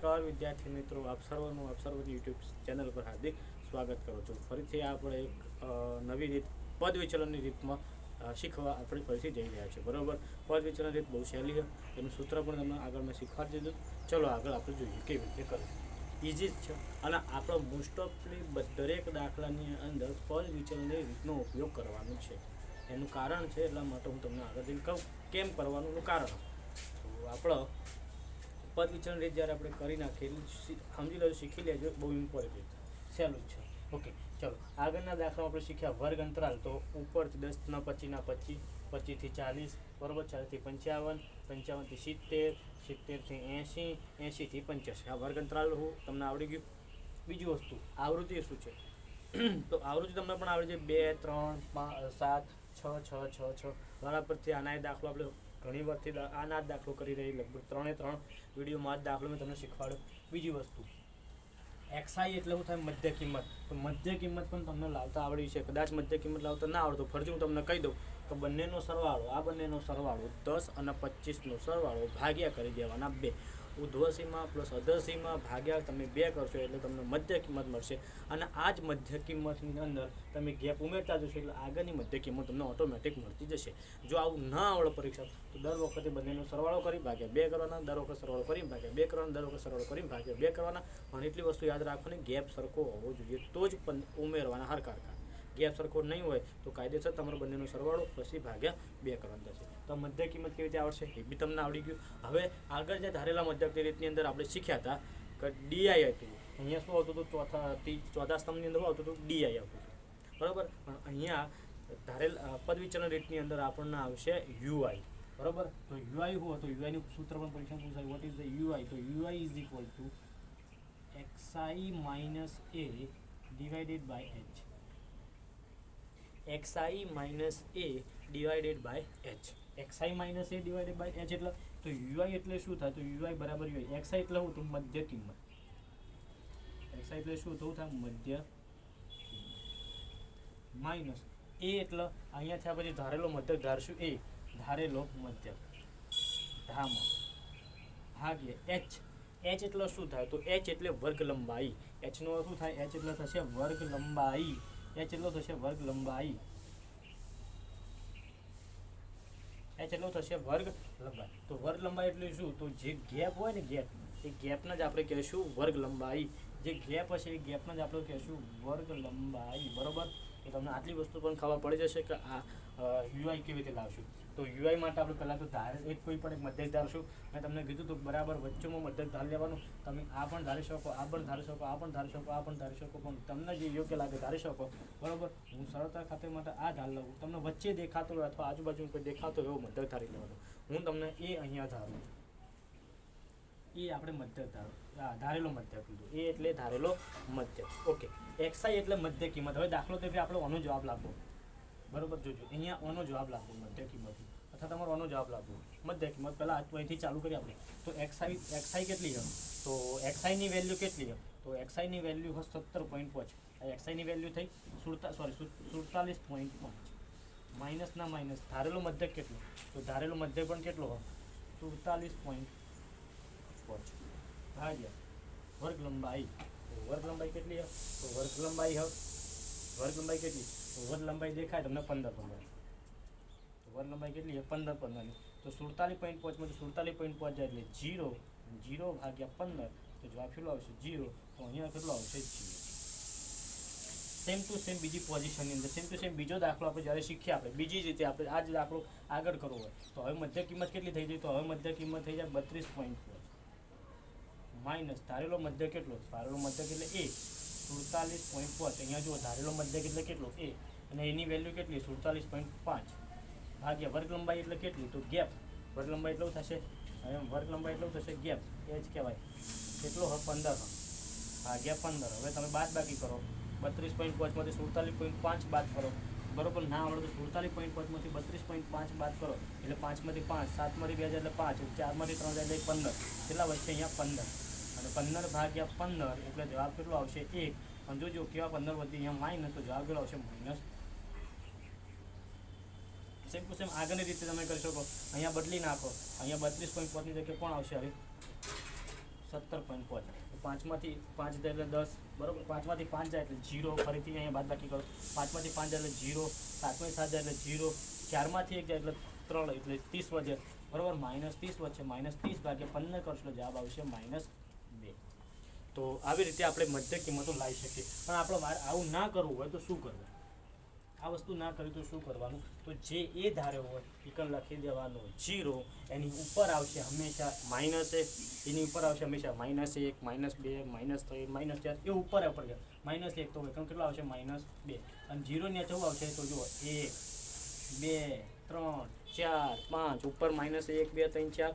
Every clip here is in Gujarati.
નમસ્કાર, વિદ્યાર્થી મિત્રો, આપ સર્વનું, આપ સર્વની યુટ્યુબ ચેનલ પર હાર્દિક સ્વાગત કરું છું. ફરીથી આપણે એક નવી રીત પદ વિચલનની રીતમાં શીખવા આપણે ફરીથી જઈ રહ્યા છીએ. બરાબર? પદ વિચલન રીત બહુ સહેલી છે. એનું સૂત્ર પણ તમને આગળ મેં શીખવાડી દીધું. ચલો આગળ આપણે જોઈએ કેવી રીતે કરવું. ઇઝી જ છે. અને આપણો મોસ્ટ ઓફલી દરેક દાખલાની અંદર પદ વિચલનની રીતનો ઉપયોગ કરવાનો છે. એનું કારણ છે એટલા માટે હું તમને આગળ જઈને કહું. કેમ કરવાનું કારણ? તો આપણો પદ વિચરણ રીત જ્યારે આપણે કરી નાખીએ સમજી લેજો, શીખી લેજો, બહુ ઇમ્પોર્ટન્ટ સહેલું જ છે. ઓકે ચલો. આગળના દાખલામાં આપણે શીખ્યા વર્ગ અંતરાલ તો ઉપરથી દસના પચીસના પચીસ પચીસથી ચાલીસ, બરોબર? ચાલીસથી પંચાવન, પંચાવનથી સિત્તેર, સિત્તેરથી એંશી, એંશીથી પંચ્યાસી. આ વર્ગ અંતરાલ હું તમને આવડી ગયું. બીજી વસ્તુ, આવૃત્તિ શું છે? તો આવૃત્તિ તમને પણ આવડે છે બે, ત્રણ પાંચ સાત, છ છ છ છ. ઘણા પરથી આના દાખલો આપણે ઘણી દા- આના જ દાખલો કરી રહી, લગભગ ત્રણે ત્રણ વિડીયોમાં જ દાખલો મેં તમને શીખવાડ્યો. બીજી વસ્તુ, એક્સઆઈ એટલે શું થાય? મધ્ય કિંમત. તો મધ્ય કિંમત પણ તમને લાવતા આવડી છે. કદાચ મધ્ય કિંમત લાવતા ના આવડતો ફરીથી હું તમને કહી દઉં કે બંનેનો સરવાળો, આ બંનેનો સરવાળો દસ અને પચીસનો સરવાળો ભાગ્યા કરી દેવાના બે. ઉધ્વસીમાં પ્લસ અધસીમાં ભાગ્યા તમે બે કરશો એટલે તમને મધ્ય કિંમત મળશે. અને આ જ મધ્ય કિંમતની અંદર તમે ગેપ ઉમેરતા જશો એટલે આગળની મધ્ય કિંમત તમને ઓટોમેટિક મળતી જશે. જો આવું ના આવડે પરીક્ષા, તો દર વખતે બંનેનો સરવાળો કરી ભાગ્યા બે કરવાના, દર વખત સરવાળો કરી ભાગ્યા બે કરવાના, દર વખત સરવાળો કરી ભાગ્યા બે કરવાના. પણ એટલી વસ્તુ યાદ રાખવાની, ગેપ સરખો હોવો જોઈએ. તો જ ઉમેરવાના હરખા. ગેપ સરખો નહીં હોય તો કાયદેસર તમારો બંનેનો સરવાળો પછી ભાગ્યા બે કરવાનો થશે. તો મધ્ય કિંમત કેવી રીતે આવડશે એ બી તમને આવડી ગયું. હવે આગળ જે ધારેલા મધ્યકની રીતની અંદર આપણે શીખ્યા હતા કે ડીઆઈ હતું અહીંયા શું આવતું હતું? ચોથા ચોથા સ્તંભની અંદર આવતું હતું? ડીઆઈ આવતું હતું બરાબર? પણ અહીંયા ધારેલ અ, પદ વિચલન રીતની અંદર આપણને આવશે યુઆઈ બરાબર? તો યુઆઈ હોય તો યુઆઈનું સૂત્ર પણ પરીક્ષા પૂછાય. વોટ ઇઝ ધ યુઆઈ તો UI is equal to XI minus A divided by H XI minus A divided by H XI minus A divided by H એટલે તો યુઆઈ એટલે શું થાય? તો યુઆઈ બરાબર યુઆઈ એક્સઆઈ એટલે શું તો મધ્ય કિંમત. એક્સઆઈ એટલે શું થવું થાય મધ્ય માઇનસ એ એટલે અહીંયા થયા પછી ધારેલો મધ્યક ધારશું એ ધારેલો મધ્યક ધામાં ભાગ્ય એચ એચ એટલે શું થાય? તો એચ એટલે વર્ગ લંબાઈ એચનો શું થાય? એચ એટલે થશે વર્ગ લંબાઈ એચ એટલો થશે? વર્ગ લંબાઈ. એ એટલો થશે? વર્ગ લંબાઈ. તો વર્ગ લંબાઈ એટલે શું? તો જે ગેપ હોય ને ગેપ, એ ગેપને જ આપણે કહેશું વર્ગ લંબાઈ. જે ગેપ હશે એ ગેપને જ આપણે કહેશું વર્ગ લંબાઈ. બરોબર? તમને આટલી વસ્તુ પણ ખબર પડી જશે કે આ યુઆઈ કેવી રીતે લાવશું? તો યુઆઈ માટે આપણે પહેલાં તો ધારે, એક કોઈ પણ એક મધ્યક ધારશું. મેં તમને કીધું તો બરાબર વચ્ચેમાં મધ્યક ધાર લેવાનું. તમે આ પણ ધારી શકો, આ પણ ધારી શકો, આ પણ ધારી શકો, આ પણ ધારી શકો, પણ તમને જે યોગ્ય લાગે ધારી શકો. બરાબર? હું સરળતા ખાતે માટે આ ધાર લઉં. તમને વચ્ચે દેખાતો હોય અથવા આજુબાજુ કોઈ દેખાતો એવો મધ્યક ધારી લેવાનો. હું તમને એ અહીંયા ધારું. એ આપણે આ ધારેલો મધ્યક કીધું એ એટલે ધારેલો મધ્યક ઓકે. એક્સઆઈ એટલે મધ્ય કિંમત. હવે દાખલો તરીકે આપણે ઓનો જવાબ લાગવો. બરોબર? જોજો. અહીંયા ઓનો જવાબ લાગવો, મધ્ય કિંમત અથવા તમારો ઓનો જવાબ લાગવો. મધ્ય કિંમત પહેલાં અહીંથી ચાલુ કરીએ આપણે. તો એક્સઆઈ એક્સઆઈ કેટલી છે? તો એક્સઆઈની વેલ્યુ કેટલી છે? તો એક્સઆઈની વેલ્યુ હોય સત્તર પોઈન્ટ પાંચ. આ એક્સઆઈની વેલ્યુ થઈ સુડતા સોરી સુડતાલીસ પોઈન્ટ પાંચ. માઇનસના માઇનસ. ધારેલો મધ્યક કેટલો? તો ધારેલો મધ્યક પણ કેટલો હોય? સુડતાલીસ પોઈન્ટ પાંચ ભાગ્યા વર્ગ લંબાઈ તો વર્ગ લંબાઈ કેટલી છે તો વર્ગ લંબાઈ હવે વર્ગ લંબાઈ કેટલી? તો વર્ગ લંબાઈ દેખાય તમને પંદર પંદર। તો વર્ગ લંબાઈ કેટલી છે? પંદર પંદરની તો સુડતાલીસ પોઈન્ટ પાંચમાંથી સુડતાલીસ પોઈન્ટ પાંચ જાય એટલે જીરો જીરો ભાગ્યા પંદર. તો જવાબ કેટલો આવશે? જીરો તો અહીંયા કેટલો આવશે? જીરો સેમ ટુ સેમ બીજી પોઝિશનની અંદર સેમ ટુ સેમ બીજો દાખલો આપણે જ્યારે શીખ્યા આપણે, બીજી જ રીતે આપણે આ જ દાખલો આગળ કરવો હોય. તો હવે મધ્ય કિંમત કેટલી થઈ જાય તો હવે મધ્ય કિંમત થઈ જાય બત્રીસ પોઈન્ટ માઇનસ ધારેલો મધ્ય કેટલો? ધારેલો મધ્યક એટલે એ. સુડતાલીસ પોઈન્ટ પાંચ. અહીંયા જુઓ, ધારેલો મધ્યક એટલે કેટલો? એ. અને એની વેલ્યુ કેટલી? સુડતાલીસ પોઈન્ટ પાંચ. ભાગ્યા વર્ગ લંબાઈ એટલે કેટલી? તો ગેપ. વર્ગ લંબાઈ એટલું થશે? હવે વર્ગ લંબાઈ એટલું થશે? ગેપ. એ જ કહેવાય. કેટલો હોય પંદર ભાગ્યા પંદર. હવે તમે બાદ બાકી કરો. બત્રીસ પોઈન્ટ પાંચમાંથી સુડતાલીસ પોઈન્ટ પાંચ બાદ કરો. બરોબર? ના આવડે તો સુડતાલીસ પોઈન્ટ પાંચમાંથી બત્રીસ પોઈન્ટ પાંચ બાદ કરો. એટલે પાંચમાંથી પાંચ, સાતમાંથી બે હજાર એટલે પાંચ, ચારમાંથી ત્રણ હજાર એટલે પંદર. કેટલા વચ્ચે અહીંયા પંદર. અને પંદર ભાગ્યા પંદર એટલે જવાબ કેટલો આવશે? એક. અને જોજો કેવા પંદર વધી અહીંયા માઇનસ તો જવાબ કેટલો આવશે? માઇનસ સેમ ટુ સેમ આગળની રીતે તમે કરી શકો. અહીંયા બદલી નાખો. અહીંયા બત્રીસ પોઈન્ટ પાંચની જગ્યાએ કોણ આવશે હવે સત્તર પોઈન્ટ પાંચ. પાંચમાંથી પાંચ જાય એટલે દસ. બરાબર? પાંચમાંથી પાંચ જાય એટલે જીરો ફરીથી અહીંયા બાદ બાકી કરો. પાંચમાંથી પાંચ જાય એટલે જીરો સાતમાંથી સાત જાય એટલે જીરો ચારમાંથી એક જાય એટલે ત્રણ. એટલે ત્રીસ વધે. બરાબર? માઇનસ ત્રીસ વધશે. માઇનસ ત્રીસ ભાગ્યા પંદર કરશો જવાબ આવશે માઇનસ તો આવી રીતે આપણે મધ્ય કિંમતો લાવી શકીએ. પણ આપણે આવું ના કરવું હોય તો શું કરવું? આ વસ્તુ ના કરી તો શું કરવાનું? તો જે એ ધારે હોય ચિકન લખી દેવાનું. જીરો એની ઉપર આવશે હંમેશા માઇનસ એક, એની ઉપર આવશે હંમેશા માઇનસ એક માઇનસ બે માઇનસ ત્રણ માઇનસ ચાર, એ ઉપર ઉપર ગયા. માઇનસ એક તો હોય કણ કેટલો આવશે? માઇનસ બે. અને જીરો ને ચૌ આવશે, તો જુઓ, એક, બે, ત્રણ, ચાર, પાંચ, ઉપર માઇનસ એક, બે, ત્રણ, ચાર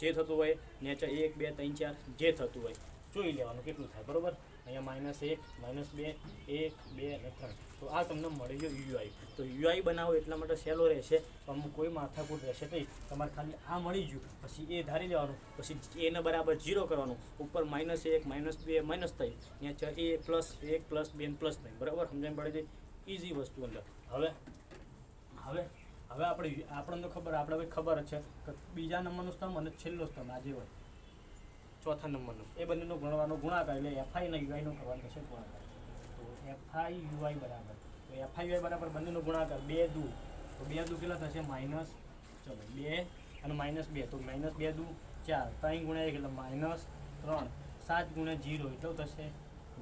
જે થતું હોય નેચર એક, બે, ત્રણ, ચાર, જે થતું હોય. જોઈ લેવાનું કેટલું થાય, બરાબર? અહીંયા માઇનસ એક, માઇનસ બે, એક, બે અને ત્રણ. તો આ તમને મળી ગયો યુઆઈ તો યુઆઈ બનાવો એટલા માટે સહેલો રહેશે. અમુક કોઈ માથાકૂટ રહેશે નહીં. તમારે ખાલી આ મળી ગયું. પછી એ ધારી લેવાનું. પછી એને બરાબર જીરો કરવાનું. ઉપર માઇનસ એક, માઇનસ બે, માઇનસ ત્રણ. નેચર એ પ્લસ એક, પ્લસ બે પ્લસ થઈ બરાબર? સમજાય પડે છે ઇઝી વસ્તુ અંદર. હવે હવે હવે આપણે, આપણને તો ખબર, આપણે હવે ખબર જ છે કે બીજા નંબરનો સ્તંભ અને છેલ્લો સ્તંભ આજે હોય. ચોથા નંબરનો. એ બંનેનો ગણવાનો ગુણાકાર એટલે એફઆઈ અને યુઆઈનો કરવાનો છે ગુણાકાર તો એફઆઈ યુઆઈ બરાબર. તો એફઆઈ યુઆઈ બરાબર બંનેનો ગુણાકાર બે દુ. તો બે દુ કેટલા થશે? માઇનસ, ચલો, બે અને માઇનસ બે. તો માઇનસ બે દુ, ચાર. ત્રણ ગુણ્યા એક એટલે માઇનસ ત્રણ. સાત ગુણ્યા જીરો એટલો થશે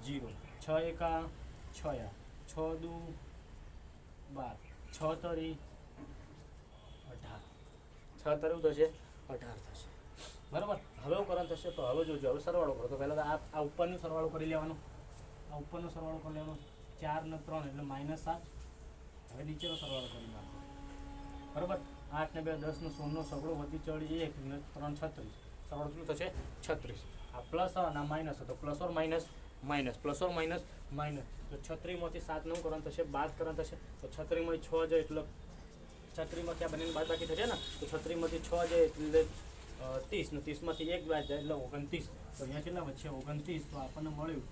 જીરો. છ એકા છ છ દુ બાર. છ તરી અઢાર. છ તરવું થશે અઢાર થશે. બરાબર. હવે હું કરવાનું થશે તો હવે જોજો. હવે સરવાળો કરો. તો પહેલાં તો આ આ ઉપરનો સરવાળો કરી લેવાનો. આ ઉપરનો સરવાળો કરી લેવાનો. ચાર ને ત્રણ એટલે માઇનસ સાત. હવે નીચેનો સરવાળો કરી લેવાનો બરાબર? આઠ ને બે, દસ ને સોળનો સગડો, વધી ચડી એક ને ત્રણ છત્રીસ. સરવાળો શું થશે? છત્રીસ. આ પ્લસ અને માઇનસ તો plus or minus minus plus or minus minus તો છત્રીમાંથી સાત નવ કરવાનું થશે? બાદ કરવાનું થશે? તો છત્રીમાંથી છ જાય એટલે છત્રીમાંથી આ બંનેની બાદ બાકી થશે ને? તો છત્રીમાંથી છ જાય એટલે ત્રીસ ને ત્રીસમાંથી એક બાદ એટલે ઓગણત્રીસ. તો અહીંયા કેટલા વચ્ચે ઓગણત્રીસ. તો આપણને મળ્યું.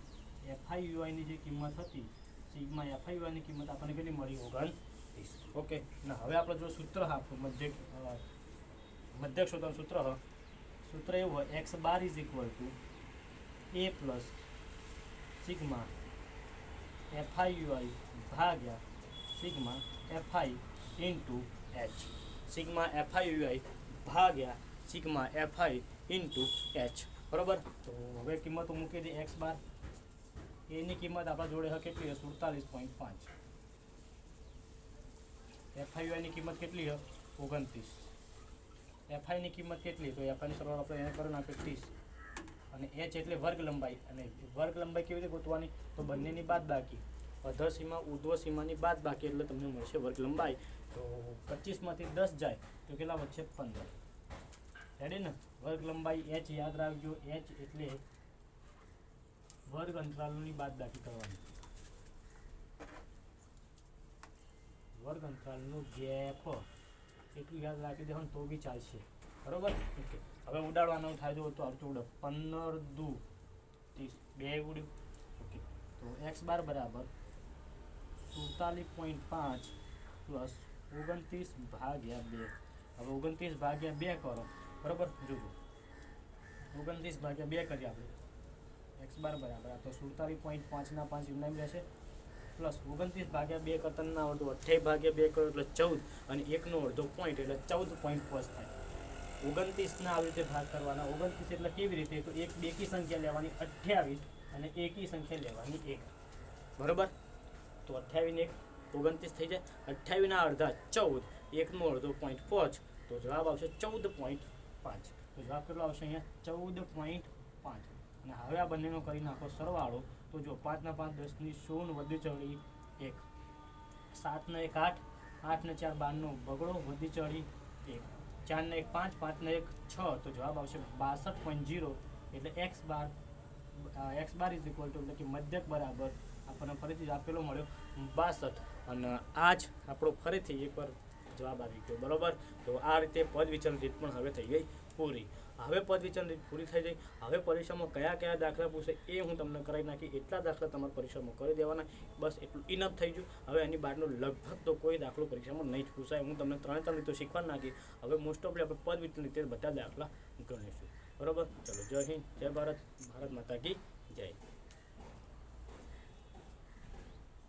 એફઆઈયુઆઈની જે કિંમત હતી, સીગમાં એફઆઈયુઆઈની કિંમત આપણને કેટલી મળી? ઓગણત્રીસ. ઓકે. ને, હવે આપણે જો સૂત્ર આપણું મધ્યક શોધવાનું સૂત્ર સૂત્ર એવું હોય X bar is equal to A plus sigma FIUI ભાગ્યા sigma FI into H sigma FIUI ભાગ્યા સિગ્મા એફઆઈ ઇન્ટુ એચ. બરાબર? તો હવે કિંમતો મૂકી દઈએ એક્સ બાર. એની કિંમત આપણા જોડે હવે કેટલી છે સુડતાલીસ પોઈન્ટ પાંચ. એફઆઈયુઆઈની કિંમત કેટલી છે ઓગણત્રીસ. એફઆઈની કિંમત કેટલી? તો એફઆઈની સરવાળો આપણે એને કરો નાખે ત્રીસ. અને એચ એટલે વર્ગ લંબાઈ અને વર્ગ લંબાઈ કેવી રીતે ગોતવાની? તો બંનેની બાદ બાકી. અધર સીમા ઉર્ધ્વ સીમાની બાદ બાકી એટલે તમને મળશે વર્ગ લંબાઈ તો પચીસમાંથી દસ જાય તો કેટલા વચ્ચે પંદર. રેડી ને? વર્ગ લંબાઈ એચ યાદ રાખજો એચ એટલે વર્ગ અંતરાલોની બાદ બાકી કરવાની. વર્ગ અંતરાલનું ગેપ એટલું યાદ રાખી દેવાનું તો બી ચાલશે. બરોબર? ઓકે. હવે ઉડાડવાનું થાય તો તો આવતું ઉડે પંદર દુ. ત્રીસ. બે ઉડ્યું. ઓકે. તો એક્સ બાર બરાબર સુડતાલીસ પોઈન્ટ પાંચ પ્લસ ઓગણત્રીસ ભાગ્યા બે. હવે ઓગણત્રીસ ભાગ્યા બે કરો. બરાબર? જોજો ઓગણત્રીસ ભાગ્યા બે કરીએ આપણે. એક્સ બાર બરાબર. આ તો સુડતાલીસ પોઈન્ટ પાંચના પાંચ એમના રહેશે. પ્લસ ઓગણત્રીસ ભાગ્યા બે કરતા ના અડધો, અઠ્યાવીસ ભાગ્યા બે કરો એટલે ચૌદ. અને એકનો અડધો પોઈન્ટ એટલે ચૌદ પોઈન્ટ પાંચ થાય. ઓગણત્રીસના આવી રીતે ભાગ કરવાના. ઓગણત્રીસ એટલે કેવી રીતે? તો એક બેકી સંખ્યા લેવાની, અઠ્યાવીસ અને એકી સંખ્યા લેવાની એક. બરાબર? તો અઠ્યાવીસ એક, ઓગણત્રીસ થઈ જાય. અઠ્યાવીસના અડધા ચૌદ, એકનો અડધો પોઈન્ટ પાંચ. તો જવાબ આવશે ચૌદ પોઈન્ટ પાંચ. તો જવાબ કેટલો આવશે અહીંયા? ચૌદ પોઈન્ટ પાંચ. અને હવે આ બંનેનો કરી નાખો સરવાળો. તો જો પાંચના પાંચ દસની સોળ વધી ચડી એક. સાતને એક આઠ. આઠને ચાર બારનો બગડો વધી ચડી એક. ચારને એક પાંચ પાંચને એક છ. તો જવાબ આવશે બાસઠ પોઈન્ટ જીરો એટલે X bar X bar is equal to એટલે કે મધ્યક બરાબર આપણને ફરીથી આપેલો મળ્યો બાસઠ. અને આ જ આપણો ફરીથી એકવાર જવાબ આવી ગયો, બરોબર? તો આ રીતે પદ વિચલન રીત પણ હવે થઈ ગઈ પૂરી. હવે પદ વિચલન રીત પૂરી થઈ ગઈ. હવે પરીક્ષામાં કયા કયા દાખલા પૂછે એ હું તમને કરાવી નાખી એટલા દાખલા તમારે પરીક્ષામાં કરી દેવાના. બસ એટલું ઇનફ થઈ ગયું. હવે એની બહારનો લગભગ તો કોઈ દાખલો પરીક્ષામાં નહીં જ પૂછાય. હું તમને ત્રણે ત્રણ રીતો શીખવા નાખી હવે મોસ્ટ ઓફલી આપણે પદ વિચલન રીતે બધા દાખલા ગણીશું બરોબર? ચલો, જય હિન્દ, જય ભારત. ભારત માતા કી જય.